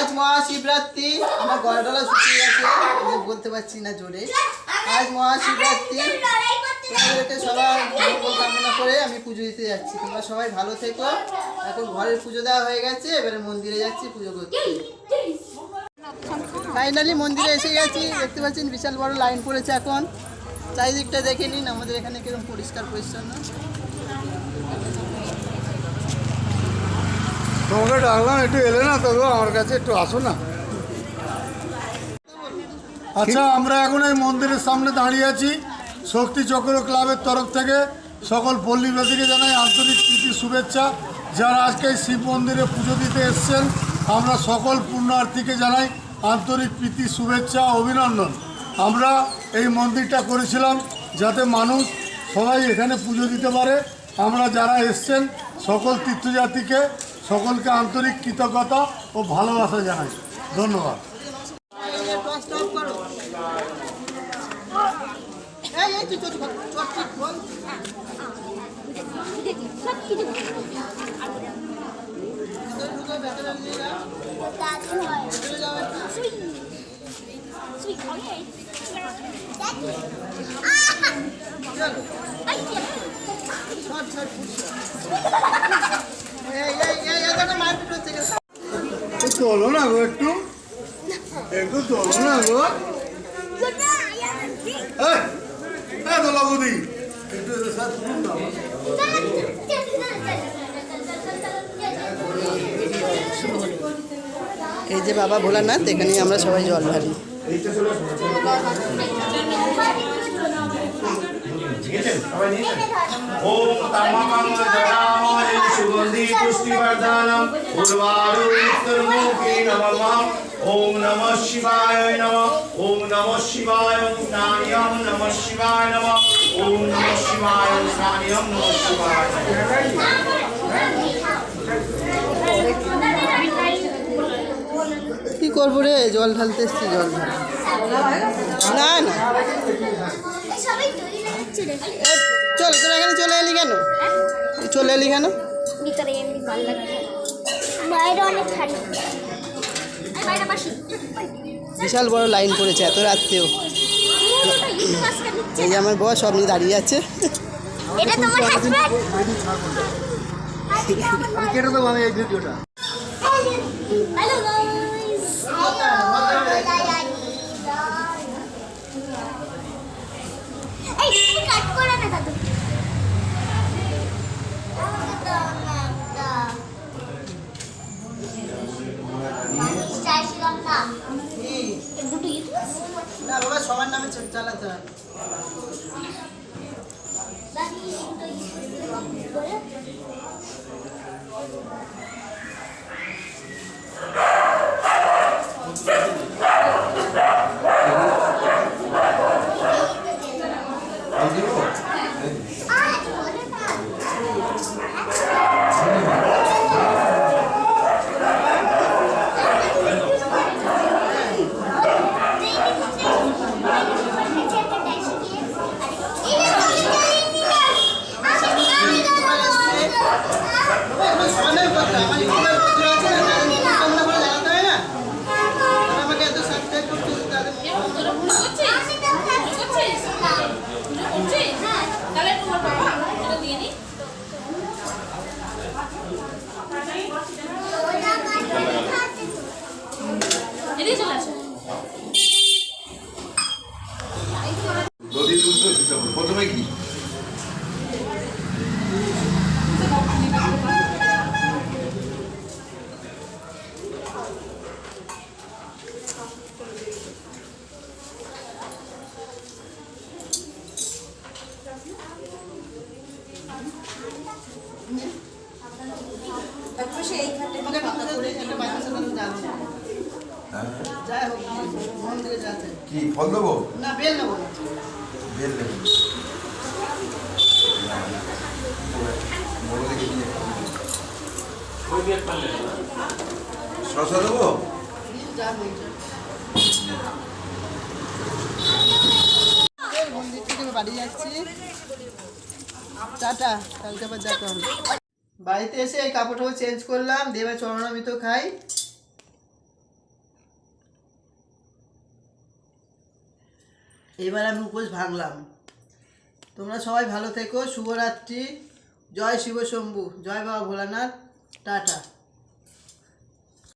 আজ মহাশিবরাত্রি। আমার গলাটলা শুকিয়ে গেছে, আমি বলতে পারছি না জোরে। আজ মহাশিবরাত্রি। তোমাদেরকে সবাই মঙ্গল কামনা করে আমি পুজো দিতে যাচ্ছি। তোমরা সবাই ভালো থেকো। এখন ঘরের পুজো দেওয়া হয়ে গেছে, এবারে মন্দিরে যাচ্ছি পুজো করতে। ফাইনালি মন্দিরে এসে গেছি। দেখতে পাচ্ছেন, বিশাল বড় লাইন পড়েছে এখন। চারিদিকটা দেখে নিন, আমাদের এখানে কীরকম পরিষ্কার পরিচ্ছন্ন। তোমাকে ডাকলাম, একটু এলে না তবু আমার কাছে একটু আসো না। আচ্ছা আমরা এখন এই মন্দিরের সামনে দাঁড়িয়ে আছি। শক্তি চক্র ক্লাবের তরফ থেকে সকল পল্লীবাসীকে জানাই আন্তরিক প্রীতি, শুভেচ্ছা। যারা আজকে শিব মন্দিরে পুজো দিতে এসছেন, আমরা সকল পুণ্যার্থীকে জানাই আন্তরিক প্রীতি, শুভেচ্ছা, অভিনন্দন। আমরা এই মন্দিরটা করেছিলাম যাতে মানুষ সবাই এখানে পুজো দিতে পারে। আমরা যারা এসছেন, সকল তীর্থযাত্রীকে সকলকে আন্তরিক কৃতজ্ঞতা ও ভালোবাসা জানাই ধন্যবাদ টর্চটা অফ করো তোলো না গো একটু। একটু তোলো না গো। এই, দোলা বৌদি। একটু যে বাবা ভোলানাথ এখানে আমরা সবাই জল ওম তামাকাং জটামহে সুগন্ধি পুষ্টিবর্ধনম উর্বারুত্তরমুখী নমঃ ওম নমঃ শিবায় নমঃ। ওম নমঃ শিবায় স্নানিয়ম নমঃ শিবায় নমঃ। ওম নমঃ শিবায় স্নানিয়ম নমঃ শিবায় কি করব রে? জল ঢালতে এসছি জল ঢাল। না না। চল তোরা এখানে চলে এলি কেন? চলে এলি কেন? ভিতরে এমনি ভালো লাগছে বাইরে অনেক ঠান্ডা আর বাইরে বাসি। বিশাল বড় লাইন পড়েছে এত রাত্রেও এই যে আমার বস সব নিয়ে দাঁড়িয়ে আছে। এটা তোমার হাজব্যান্ড আমি কেটে দেবো আমি এই ভিডিওটা। কি ফল দেবো? না বেল নেব বেল দেবো। বড় দেখে। নিয়ে শশা দেবো? মন্দির থেকে বাড়ি যাচ্ছি। টাটা, কালকে আবার দেখা বাড়িতে এসে এই কাপড়টা চেঞ্জ করলাম দেবে চরণ আমি তো খাই। এবার আমি উপোস ভাঙলাম। তোমরা সবাই ভালো থেকো, শুভরাত্রি। জয় শিব শম্ভু, জয় বাবা ভোলানাথ, টাটা।